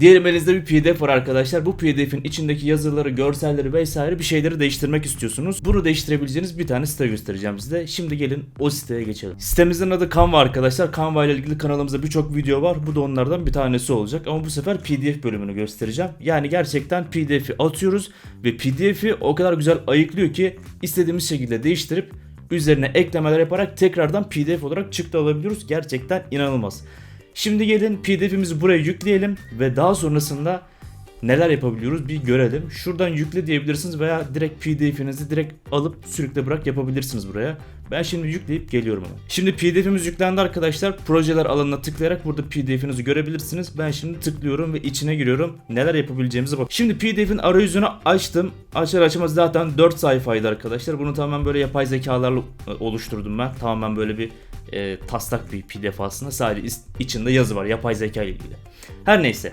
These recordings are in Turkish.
Diyelim elinizde bir PDF var arkadaşlar. Bu PDF'in içindeki yazıları, görselleri vesaire bir şeyleri değiştirmek istiyorsunuz. Bunu değiştirebileceğiniz bir tane site göstereceğim size. Şimdi gelin o siteye geçelim. Sitemizin adı Canva arkadaşlar. Canva ile ilgili kanalımızda birçok video var. Bu da onlardan bir tanesi olacak. Ama bu sefer PDF bölümünü göstereceğim. Yani gerçekten PDF'i atıyoruz ve PDF'i o kadar güzel ayıklıyor ki istediğimiz şekilde değiştirip üzerine eklemeler yaparak tekrardan PDF olarak çıktı alabiliyoruz. Gerçekten inanılmaz. Şimdi gelin PDF'imizi buraya yükleyelim ve daha sonrasında neler yapabiliyoruz bir görelim. Şuradan yükle diyebilirsiniz veya direkt PDF'inizi direkt alıp sürükle bırak yapabilirsiniz buraya. Ben şimdi yükleyip geliyorum ama. Şimdi PDF'imiz yüklendi arkadaşlar. Projeler alanına tıklayarak burada PDF'inizi görebilirsiniz. Ben şimdi tıklıyorum ve içine giriyorum. Neler yapabileceğimize bak. Şimdi PDF'in arayüzünü açtım. Açar açmaz zaten 4 sayfaydı arkadaşlar. Bunu tamamen böyle yapay zekalarla e, oluşturdum ben. Tamamen böyle bir e, taslak bir pdf aslında sadece içinde yazı var yapay zeka ile ilgili. Her neyse.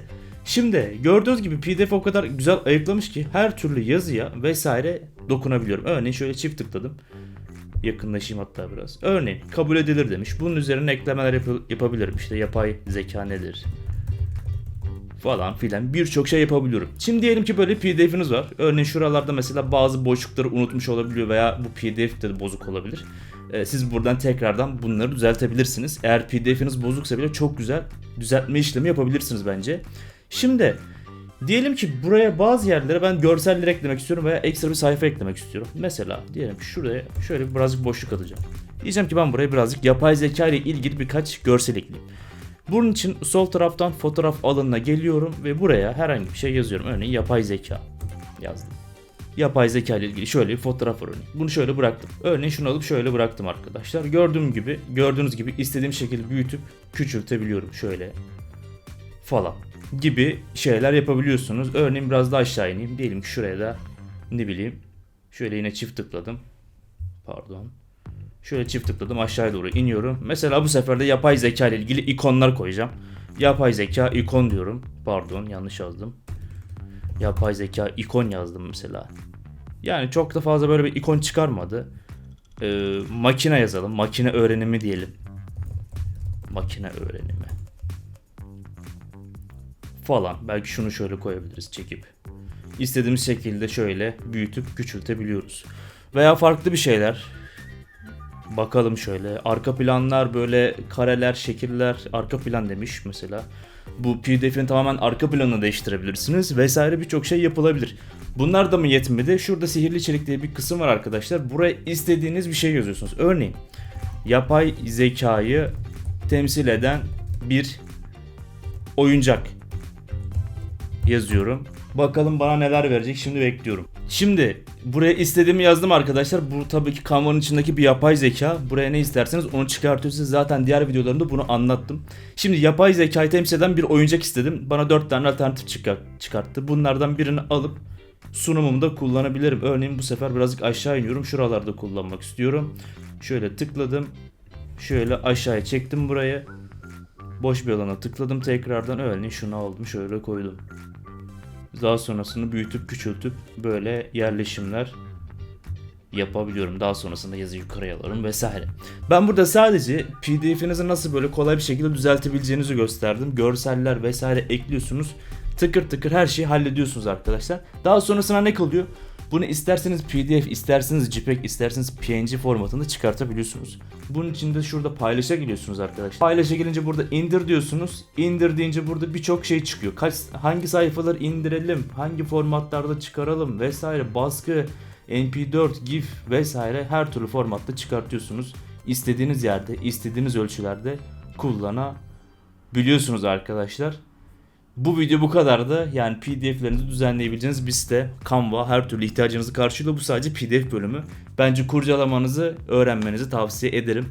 Şimdi gördüğünüz gibi pdf o kadar güzel ayıklamış ki her türlü yazıya vesaire dokunabiliyorum. Örneğin şöyle çift tıkladım. Yakınlaşayım hatta biraz. Örneğin kabul edilir demiş. Bunun üzerine eklemeler yap- yapabilirim. İşte yapay zeka nedir? falan filan birçok şey yapabiliyorum. Şimdi diyelim ki böyle pdf'iniz var. Örneğin şuralarda mesela bazı boşlukları unutmuş olabiliyor veya bu pdf de bozuk olabilir. Ee, siz buradan tekrardan bunları düzeltebilirsiniz. Eğer pdf'iniz bozuksa bile çok güzel düzeltme işlemi yapabilirsiniz bence. Şimdi diyelim ki buraya bazı yerlere ben görseller eklemek istiyorum veya ekstra bir sayfa eklemek istiyorum. Mesela diyelim ki şuraya şöyle birazcık boşluk atacağım. Diyeceğim ki ben buraya birazcık yapay zeka ile ilgili birkaç görsel ekleyeyim. Bunun için sol taraftan fotoğraf alanına geliyorum ve buraya herhangi bir şey yazıyorum. Örneğin yapay zeka yazdım. Yapay zeka ile ilgili şöyle bir fotoğraf var örneğin. Bunu şöyle bıraktım. Örneğin şunu alıp şöyle bıraktım arkadaşlar. Gördüğüm gibi, gördüğünüz gibi istediğim şekilde büyütüp küçültebiliyorum şöyle falan gibi şeyler yapabiliyorsunuz. Örneğin biraz daha aşağı ineyim. Diyelim ki şuraya da ne bileyim şöyle yine çift tıkladım. Pardon. Şöyle çift tıkladım aşağıya doğru iniyorum. Mesela bu sefer de yapay zeka ile ilgili ikonlar koyacağım. Yapay zeka ikon diyorum. Pardon yanlış yazdım. Yapay zeka ikon yazdım mesela. Yani çok da fazla böyle bir ikon çıkarmadı. Ee, makine yazalım. Makine öğrenimi diyelim. Makine öğrenimi. Falan. Belki şunu şöyle koyabiliriz çekip. İstediğimiz şekilde şöyle büyütüp küçültebiliyoruz. Veya farklı bir şeyler. Bakalım şöyle. Arka planlar böyle kareler, şekiller, arka plan demiş mesela. Bu PDF'in tamamen arka planını değiştirebilirsiniz vesaire birçok şey yapılabilir. Bunlar da mı yetmedi? Şurada sihirli içerik diye bir kısım var arkadaşlar. Buraya istediğiniz bir şey yazıyorsunuz. Örneğin yapay zekayı temsil eden bir oyuncak yazıyorum. Bakalım bana neler verecek şimdi bekliyorum. Şimdi buraya istediğimi yazdım arkadaşlar. Bu tabii ki Canva'nın içindeki bir yapay zeka. Buraya ne isterseniz onu çıkartıyorsunuz. Zaten diğer videolarımda bunu anlattım. Şimdi yapay zekayı temsil eden bir oyuncak istedim. Bana 4 tane alternatif çıkar- çıkarttı. Bunlardan birini alıp sunumumda kullanabilirim. Örneğin bu sefer birazcık aşağı iniyorum. Şuralarda kullanmak istiyorum. Şöyle tıkladım. Şöyle aşağıya çektim burayı. Boş bir alana tıkladım tekrardan. Örneğin şunu aldım şöyle koydum. Daha sonrasını büyütüp küçültüp böyle yerleşimler yapabiliyorum. Daha sonrasında yazı yukarıya alırım vesaire. Ben burada sadece PDF'inizi nasıl böyle kolay bir şekilde düzeltebileceğinizi gösterdim. Görseller vesaire ekliyorsunuz. Tıkır tıkır her şeyi hallediyorsunuz arkadaşlar. Daha sonrasında ne kalıyor? Bunu isterseniz PDF, isterseniz JPEG, isterseniz PNG formatında çıkartabiliyorsunuz. Bunun için de şurada paylaşa geliyorsunuz arkadaşlar. Paylaşa gelince burada indir diyorsunuz. İndir deyince burada birçok şey çıkıyor. Kaç hangi sayfaları indirelim, hangi formatlarda çıkaralım vesaire, baskı, MP4, GIF vesaire her türlü formatta çıkartıyorsunuz. İstediğiniz yerde, istediğiniz ölçülerde kullanabiliyorsunuz arkadaşlar. Bu video bu kadardı. Yani PDF'lerinizi düzenleyebileceğiniz bir site. Canva her türlü ihtiyacınızı karşılıyor. Bu sadece PDF bölümü. Bence kurcalamanızı, öğrenmenizi tavsiye ederim.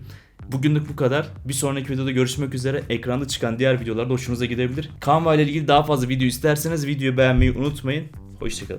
Bugünlük bu kadar. Bir sonraki videoda görüşmek üzere. Ekranda çıkan diğer videolar da hoşunuza gidebilir. Canva ile ilgili daha fazla video isterseniz videoyu beğenmeyi unutmayın. Hoşçakalın.